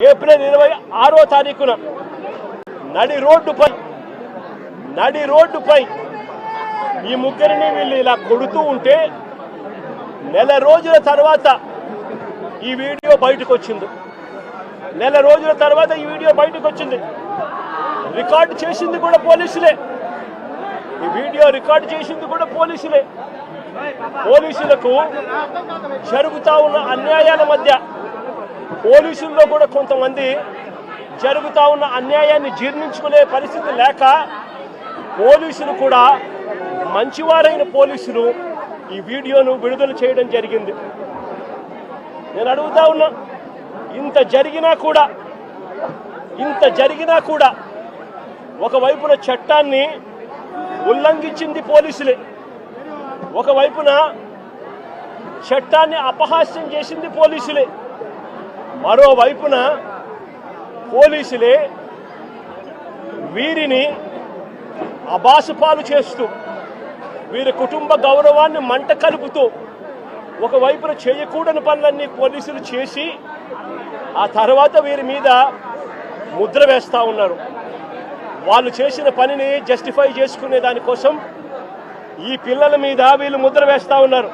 April ఇరవై ఆరో తారీఖున నడి రోడ్డుపై నడి రోడ్డుపై ఈ ముగ్గురిని వీళ్ళు ఇలా కొడుతూ ఉంటే నెల రోజుల తర్వాత ఈ వీడియో బయటకు వచ్చింది. నెల రోజుల తర్వాత ఈ వీడియో బయటకు వచ్చింది. రికార్డు చేసింది కూడా పోలీసులే. ఈ వీడియో రికార్డు చేసింది కూడా పోలీసులే. పోలీసులకు జరుగుతా ఉన్న అన్యాయాల మధ్య పోలీసుల్లో కూడా కొంతమంది జరుగుతూ ఉన్న అన్యాయాన్ని జీర్ణించుకునే పరిస్థితి లేక పోలీసులు కూడా మంచివారైన పోలీసులు ఈ వీడియోను విడుదల చేయడం జరిగింది. నేను అడుగుతా ఉన్నా ఇంత జరిగినా కూడా ఇంత జరిగినా కూడా ఒకవైపున చట్టాన్ని ఉల్లంఘించింది పోలీసులే ఒకవైపున చట్టాన్ని అపహాస్యం చేసింది పోలీసులే. మరోవైపున పోలీసులే వీరిని అబాసుపాలు చేస్తూ వీరి కుటుంబ గౌరవాన్ని మంట కలుపుతూ ఒకవైపున చేయకూడని పనులన్నీ పోలీసులు చేసి ఆ తర్వాత వీరి మీద ముద్ర వేస్తూ ఉన్నారు. వాళ్ళు చేసిన పనిని జస్టిఫై చేసుకునే దానికోసం ఈ పిల్లల మీద వీళ్ళు ముద్ర వేస్తూ ఉన్నారు.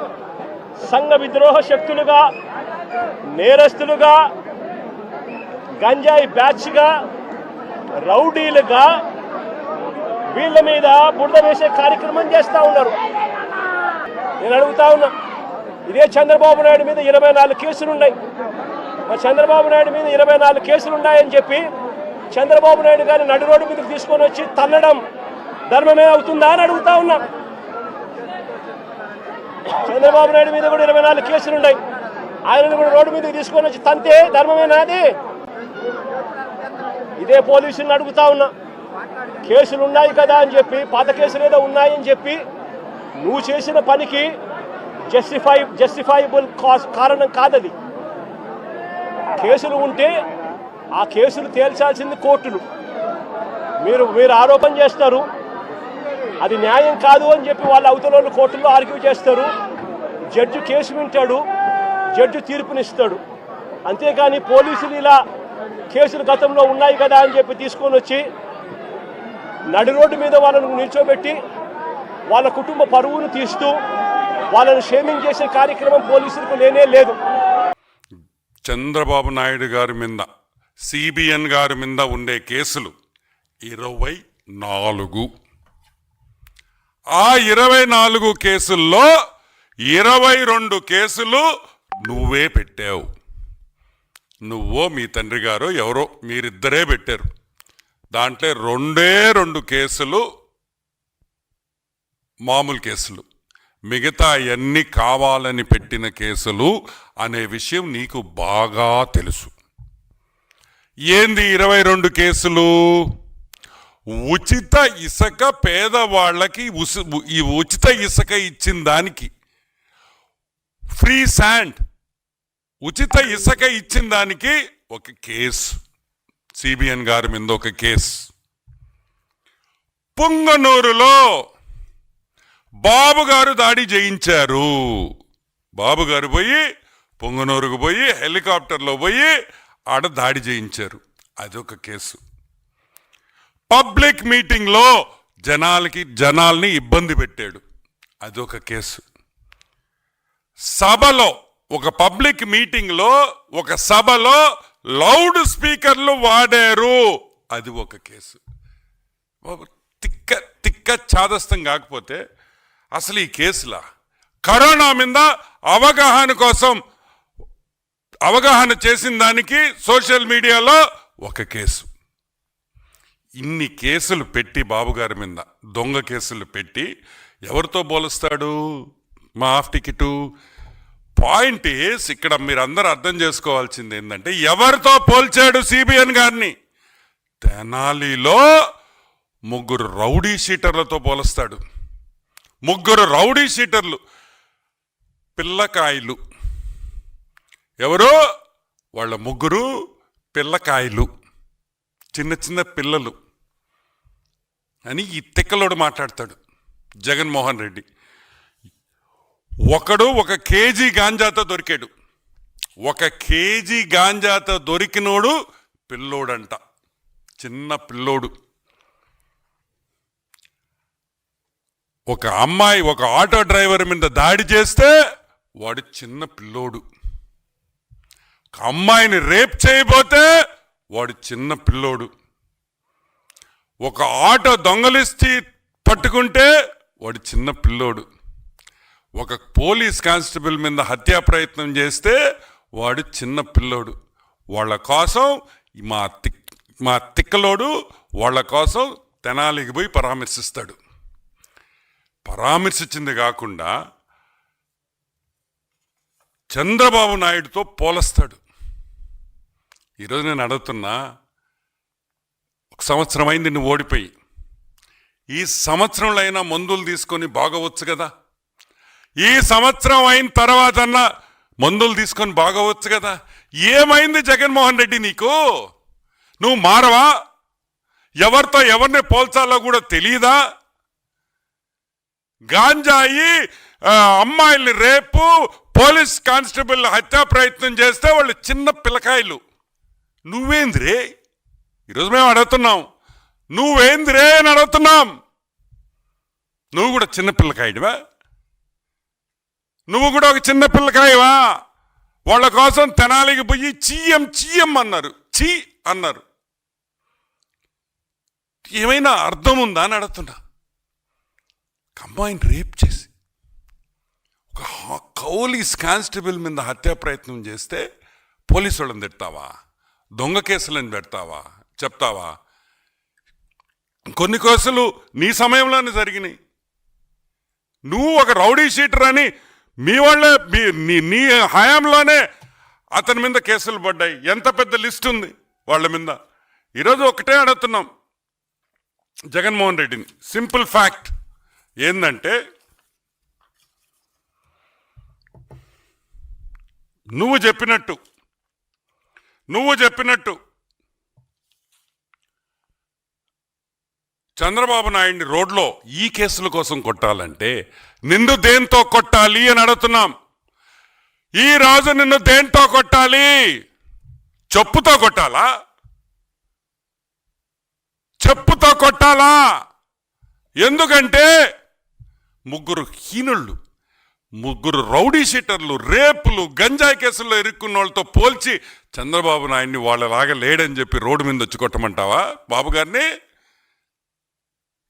సంఘ విద్రోహ శక్తులుగా నేరస్తులుగా గంజాయి బ్యాచ్గా రౌడీలుగా వీళ్ళ మీద బురద వేసే కార్యక్రమం చేస్తూ ఉన్నారు. నేను అడుగుతా ఉన్నా ఇదే చంద్రబాబు నాయుడు మీద ఇరవై నాలుగు కేసులు ఉన్నాయి. మరి చంద్రబాబు నాయుడు మీద ఇరవై నాలుగు కేసులు ఉన్నాయని చెప్పి చంద్రబాబు నాయుడు గారిని నడు రోడ్డు మీదకి తీసుకొని వచ్చి తన్నడం ధర్మమే అవుతుందా అని అడుగుతా ఉన్నా. చంద్రబాబు నాయుడు మీద కూడా ఇరవై నాలుగు కేసులు ఉన్నాయి. ఆయనను కూడా రోడ్డు మీదకి తీసుకొని వచ్చి తంతే ధర్మమే నాది. ఇదే పోలీసులను అడుగుతా ఉన్నా. కేసులు ఉన్నాయి కదా అని చెప్పి పాత కేసులు ఏదో ఉన్నాయని చెప్పి నువ్వు చేసిన పనికి జస్టిఫై జస్టిఫైబుల్ కాస్ కారణం కాదది. కేసులు ఉంటే ఆ కేసులు తేల్చాల్సింది కోర్టులు. మీరు మీరు ఆరోపణ చేస్తారు. అది న్యాయం కాదు అని చెప్పి వాళ్ళ అవతల కోర్టుల్లో ఆర్గ్యూ చేస్తారు. జడ్జి కేసు వింటాడు. జడ్జి తీర్పునిస్తాడు. అంతేకాని పోలీసులు ఇలా కేసులు గతంలో ఉన్నాయి కదా అని చెప్పి తీసుకొని వచ్చి నడి రోడ్డు మీద వాళ్ళను నిల్చోబెట్టి వాళ్ళ కుటుంబ పరువును తీస్తూ వాళ్ళను షేమింగ్ చేసే కార్యక్రమం పోలీసులకు లేనే లేదు. చంద్రబాబు నాయుడు గారి మీద సిబిఎన్ గారి మీద ఉండే కేసులు ఇరవై నాలుగు. ఆ ఇరవై నాలుగు కేసుల్లో ఇరవై రెండు కేసులు నువ్వే పెట్టావు. నువ్వో మీ తండ్రి గారో ఎవరో మీరిద్దరే పెట్టారు. దాంట్లో రెండే రెండు కేసులు మామూలు కేసులు. మిగతా అవన్నీ కావాలని పెట్టిన కేసులు అనే విషయం నీకు బాగా తెలుసు. ఏంది ఇరవై రెండు కేసులు? ఉచిత ఇసుక పేదవాళ్ళకి ఉసి- ఈ ఉచిత ఇసుక ఇచ్చిన దానికి ఫ్రీ శాండ్. ఉచిత ఇసుక ఇచ్చిన దానికి ఒక కేసు. సిబిఎన్ గారి మీద ఒక కేసు. పుంగనూరులో బాబు గారు దాడి చేయించారు. బాబు గారు పోయి పొంగనూరుకు పోయి హెలికాప్టర్లో పోయి ఆడ దాడి చేయించారు. అదొక కేసు. పబ్లిక్ మీటింగ్లో జనాలకి జనాల్ని ఇబ్బంది పెట్టాడు. అదొక కేసు. సభలో ఒక పబ్లిక్ మీటింగ్లో ఒక సభలో లౌడ్ స్పీకర్లు వాడారు. అది ఒక కేసు. తిక్క తిక్క చాదస్తం కాకపోతే అసలు ఈ కేసులా? కరోనా మీద అవగాహన కోసం అవగాహన చేసిన దానికి సోషల్ మీడియాలో ఒక కేసు. ఇన్ని కేసులు పెట్టి బాబుగారి మీద దొంగ కేసులు పెట్టి ఎవరితో పోలుస్తాడు? మా హాఫ్ టికెట్. పాయింట్ ఈస్ ఇక్కడ మీరు అందరూ అర్థం చేసుకోవాల్సింది ఏంటంటే ఎవరితో పోల్చాడు సిబిఎన్ గారిని? తెనాలిలో ముగ్గురు రౌడీ షీటర్లతో పోలుస్తాడు. ముగ్గురు రౌడీ షీటర్లు. పిల్లకాయలు. ఎవరో? వాళ్ళ ముగ్గురు పిల్లకాయలు. చిన్న చిన్న పిల్లలు. అని ఈ తిక్కలోడు మాట్లాడతాడు జగన్మోహన్ రెడ్డి. ఒకడు ఒక కేజీ గాంజాతో దొరికాడు. ఒక కేజీ గాంజాతో దొరికినోడు పిల్లోడంట. చిన్న పిల్లోడు. ఒక అమ్మాయి ఒక ఆటో డ్రైవర్ మీద దాడి చేస్తే వాడు చిన్న పిల్లోడు. ఒక అమ్మాయిని రేప్ చేయబోతే వాడు చిన్న పిల్లోడు. ఒక ఆటో దొంగలిస్తే పట్టుకుంటే వాడు చిన్న పిల్లోడు. ఒక పోలీస్ కానిస్టేబుల్ మీద హత్యా ప్రయత్నం చేస్తే వాడు చిన్న పిల్లోడు. వాళ్ళ కోసం మా తిక్ మా తిక్కలోడు వాళ్ళ కోసం తెనాలికి పోయి పరామర్శిస్తాడు. పరామర్శించింది కాకుండా చంద్రబాబు నాయుడుతో పోలస్తాడు. ఈరోజు నేను అడుగుతున్నా ఒక సంవత్సరం అయింది నువ్వు ఓడిపోయి. ఈ సంవత్సరంలో అయినా మందులు తీసుకొని బాగవచ్చు కదా? ఈ సంవత్సరం అయిన తర్వాత మందులు తీసుకొని బాగవచ్చు కదా. ఏమైంది జగన్మోహన్ రెడ్డి నీకు? నువ్వు మారవా? ఎవరితో ఎవరిని పోల్చాలో కూడా తెలియదా గాంజాయి అమ్మాయిల్ని రేపు పోలీస్ కానిస్టేబుల్ హత్యా ప్రయత్నం చేస్తే వాళ్ళు చిన్న పిల్లకాయలు. నువ్వేందిరే? ఈరోజు మేము అడుగుతున్నాం. నువ్వేందిరే అని అడుగుతున్నాం. నువ్వు కూడా చిన్న పిల్లకాయడివా? నువ్వు కూడా ఒక చిన్న పిల్లకాయవా? వాళ్ళ కోసం తెనాలికి పోయి చీయం చీయం అన్నారు. చీ అన్నారు. ఏమైనా అర్థం ఉందా అని అడుగుతున్నా. కంబైన్ రేప్ చేసి ఒక కౌలీస్ కానిస్టేబుల్ మీద హత్యా ప్రయత్నం చేస్తే పోలీసు వాళ్ళని తిడతావా? దొంగ కేసులను పెడతావా? చెప్తావా? కొన్ని కేసులు నీ సమయంలోనే జరిగినాయి. నువ్వు ఒక రౌడీ షీటర్ అని మీ వాళ్ళే మీ- నీ నీ హయాంలోనే అతని మీద కేసులు పడ్డాయి. ఎంత పెద్ద లిస్ట్ ఉంది వాళ్ళ మీద. ఈరోజు ఒకటే అడుగుతున్నాం జగన్మోహన్ రెడ్డిని. Simple fact. ఏంటంటే నువ్వు చెప్పినట్టు నువ్వు చెప్పినట్టు చంద్రబాబు నాయుడిని రోడ్లో ఈ కేసుల కోసం కొట్టాలంటే నిన్ను దేంతో కొట్టాలి అని అడుగుతున్నాం. ఈ రాజు నిన్ను దేంతో కొట్టాలి? చెప్పుతో కొట్టాలా? చెప్పుతో కొట్టాలా? ఎందుకంటే ముగ్గురు హీనుళ్ళు ముగ్గురు రౌడీ షీటర్లు రేపులు గంజాయి కేసుల్లో ఇరుక్కున్న వాళ్ళతో పోల్చి చంద్రబాబు నాయుడిని వాళ్ళలాగా లేడని చెప్పి రోడ్డు మీద వచ్చి కొట్టమంటావా బాబు గారిని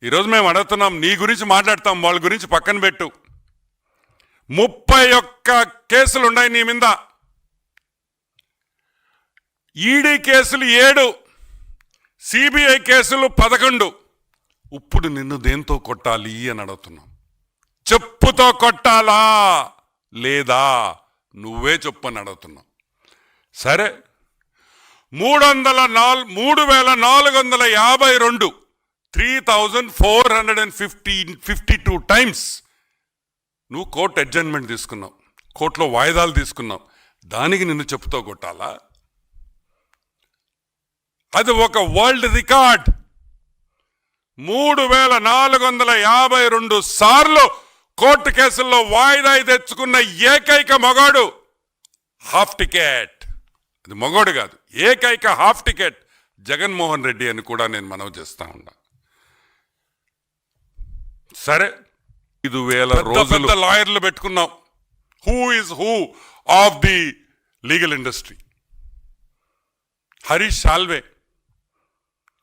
ఈరోజు మేము అడుగుతున్నాం నీ గురించి మాట్లాడతాం వాళ్ళ గురించి పక్కన పెట్టు. ముప్పై ఒక్క కేసులు ఉన్నాయి నీ మీద. ఈడీ కేసులు ఏడు సిబిఐ కేసులు పదకొండు. ఇప్పుడు నిన్ను దేంతో కొట్టాలి అని అడుగుతున్నాం. చెప్పుతో కొట్టాలా? లేదా? నువ్వే చెప్పు అని అడుగుతున్నాం. సరే మూడు వందల నాలుగు మూడు వేల నాలుగు వందల యాభై రెండు three thousand four hundred and fifty fifty two times నువ్వు కోర్టు అడ్జస్ట్మెంట్ తీసుకున్నావు. కోర్టులో వాయిదాలు తీసుకున్నావు. దానికి నిన్ను చెప్పుతో కొట్టాలా? అది ఒక వరల్డ్ రికార్డ్. మూడు వేల నాలుగు వందల యాభై రెండు సార్లు కోర్టు కేసుల్లో వాయిదా తెచ్చుకున్న ఏకైక మగాడు హాఫ్ టికెట్. అది మగోడు కాదు ఏకైక హాఫ్ టికెట్ జగన్మోహన్ రెడ్డి అని కూడా నేను మనవి చేస్తా ఉన్నా. సరే ఐదు వేల రోజులు. లాయర్లు పెట్టుకున్నాం. Who is who of the legal industry Harish Salve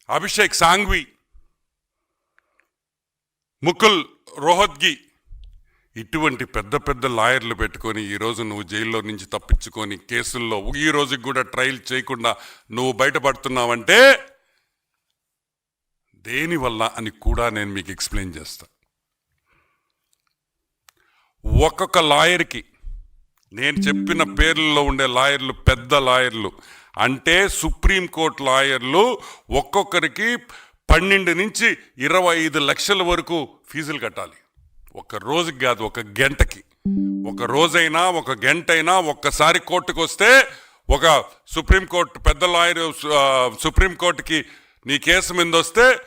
Abhishek Singhvi Mukul Rohatgi. ఇటువంటి పెద్ద పెద్ద లాయర్లు పెట్టుకొని ఈరోజు నువ్వు జైల్లో నుంచి తప్పించుకొని కేసుల్లో ఈ రోజుకి కూడా ట్రయల్ చేయకుండా నువ్వు బయటపడుతున్నావంటే దేనివల్ల అని కూడా నేను మీకు ఎక్స్ప్లెయిన్ చేస్తా. ఒక్కొక్క లాయర్కి నేను చెప్పిన పేర్లలో ఉండే లాయర్లు పెద్ద లాయర్లు. అంటే సుప్రీంకోర్టు లాయర్లు ఒక్కొక్కరికి పన్నెండు నుంచి ఇరవై ఐదు లక్షల వరకు ఫీజులు కట్టాలి. ఒక రోజుకి కాదు ఒక గంటకి. ఒక రోజైనా ఒక గంట అయినా ఒక్కసారి కోర్టుకు వస్తే ఒక సుప్రీంకోర్టు పెద్ద లాయర్ సుప్రీంకోర్టుకి నీ కేసు మీద వస్తే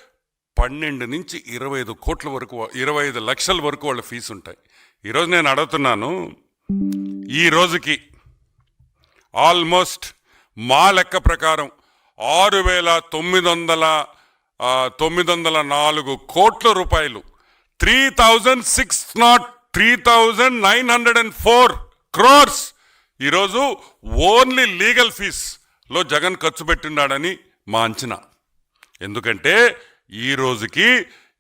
పన్నెండు నుంచి ఇరవై ఐదు కోట్ల వరకు ఇరవై ఐదు లక్షల వరకు వాళ్ళ ఫీజు ఉంటాయి ఈరోజు నేను అడుగుతున్నాను ఈ రోజుకి ఆల్మోస్ట్ మా లెక్క ప్రకారం ఆరు వేల తొమ్మిది వందల తొమ్మిది వందల నాలుగు కోట్ల రూపాయలు three thousand six not three thousand nine hundred and four crores ఈరోజు ఓన్లీ లీగల్ ఫీస్లో జగన్ ఖర్చు పెట్టిన్నాడని మా అంచనా. ఎందుకంటే ఈ రోజుకి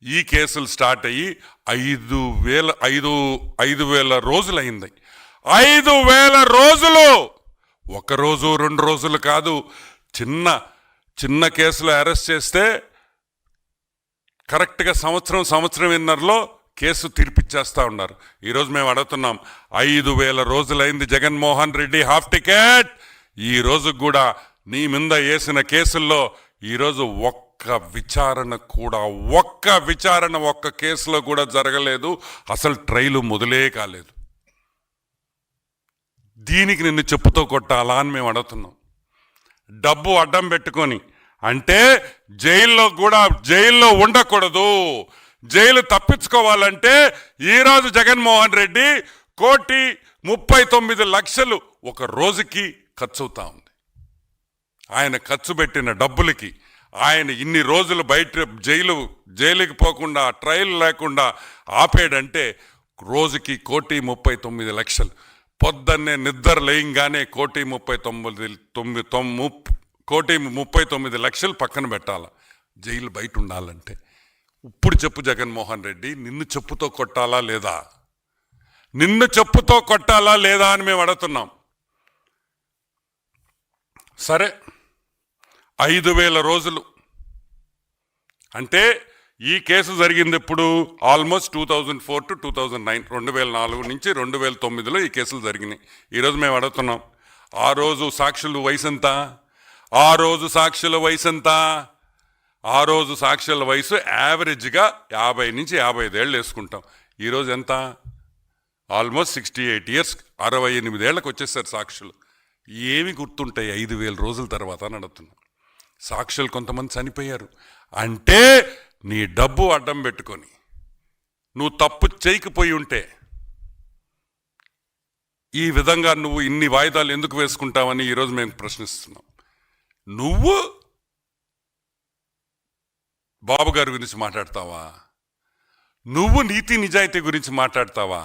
ఈ కేసులు స్టార్ట్ అయ్యి ఐదు వేల ఐదు ఐదు వేల రోజులు అయింది ఐదు వేల రోజులు! ఒక రోజు రెండు రోజులు కాదు. చిన్న చిన్న కేసులు అరెస్ట్ చేస్తే కరెక్ట్గా సంవత్సరం సంవత్సరం ఇన్నర్లో కేసు తీర్పిచ్చేస్తూ ఉన్నారు. ఈరోజు మేము అడుగుతున్నాం ఐదు వేల రోజులైంది జగన్మోహన్ రెడ్డి హాఫ్ టికెట్! ఈ కూడా నీ మీద వేసిన కేసుల్లో ఈరోజు ఒక్క విచారణ కూడా ఒక్క విచారణ ఒక్క కేసులో కూడా జరగలేదు. అసలు ట్రైలు మొదలే కాలేదు. దీనికి నిన్ను చెప్పుతో కొట్టాలా అని మేము అడుగుతున్నాం. డబ్బు అడ్డం పెట్టుకొని అంటే జైల్లో కూడా జైల్లో ఉండకూడదు. జైలు తప్పించుకోవాలంటే ఈరోజు జగన్మోహన్ రెడ్డి కోటి ముప్పై తొమ్మిది లక్షలు ఒక రోజుకి ఖర్చు అవుతా ఉంది. ఆయన ఖర్చు పెట్టిన డబ్బులకి ఆయన ఇన్ని రోజులు బయట జైలు జైలుకి పోకుండా ట్రయల్ లేకుండా ఆపేడంటే రోజుకి కోటి ముప్పై తొమ్మిది లక్షలు. పొద్దున్నే నిద్ర లేయంగానే కోటి ముప్పై తొమ్మిది తొమ్మిది తొమ్ము కోటి ముప్పై తొమ్మిది లక్షలు పక్కన పెట్టాలి? జైలు బయట ఉండాలంటే. ఇప్పుడు చెప్పు జగన్మోహన్ రెడ్డి నిన్ను చెప్పుతో కొట్టాలా లేదా? నిన్ను చెప్పుతో కొట్టాలా లేదా అని మేము అడుగుతున్నాం. సరే. ఐదు వేల రోజులు. అంటే ఈ కేసు జరిగింది ఎప్పుడు? Almost two thousand four to two thousand nine. రెండు వేల నాలుగు నుంచి రెండు వేల తొమ్మిదిలో ఈ కేసులు జరిగినాయి. ఈరోజు మేము అడుగుతున్నాం. ఆ రోజు సాక్షులు వయసు ఎంత? ఆ రోజు సాక్షుల వయసు ఎంత? ఆ రోజు సాక్షుల వయసు యావరేజ్గా యాభై నుంచి యాభై ఐదేళ్ళు వేసుకుంటాం. ఈరోజు ఎంత? ఆల్మోస్ట్ సిక్స్టీ ఎయిట్ ఇయర్స్ అరవై ఎనిమిదేళ్ళకు వచ్చేసారు సాక్షులు. ఏమి గుర్తుంటాయి ఐదు వేల రోజుల తర్వాత అని అడుగుతున్నాం. సాక్షులు కొంతమంది చనిపోయారు. అంటే నీ డబ్బు అడ్డం పెట్టుకొని నువ్వు తప్పు చేయకపోయి ఉంటే ఈ విధంగా నువ్వు ఇన్ని వాయిదాలు ఎందుకు వేసుకుంటావని ఈరోజు మేము ప్రశ్నిస్తున్నాం. నువ్వు బాబు గారి గురించి మాట్లాడతావా? నువ్వు నీతి నిజాయితీ గురించి మాట్లాడతావా?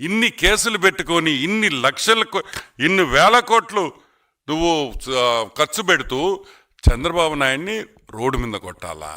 ఇన్ని కేసులు పెట్టుకొని ఇన్ని లక్షల ఇన్ని వేల కోట్లు నువ్వు ఖర్చు పెడుతూ చంద్రబాబు నాయుడిని రోడ్డు మీద కొట్టాలా?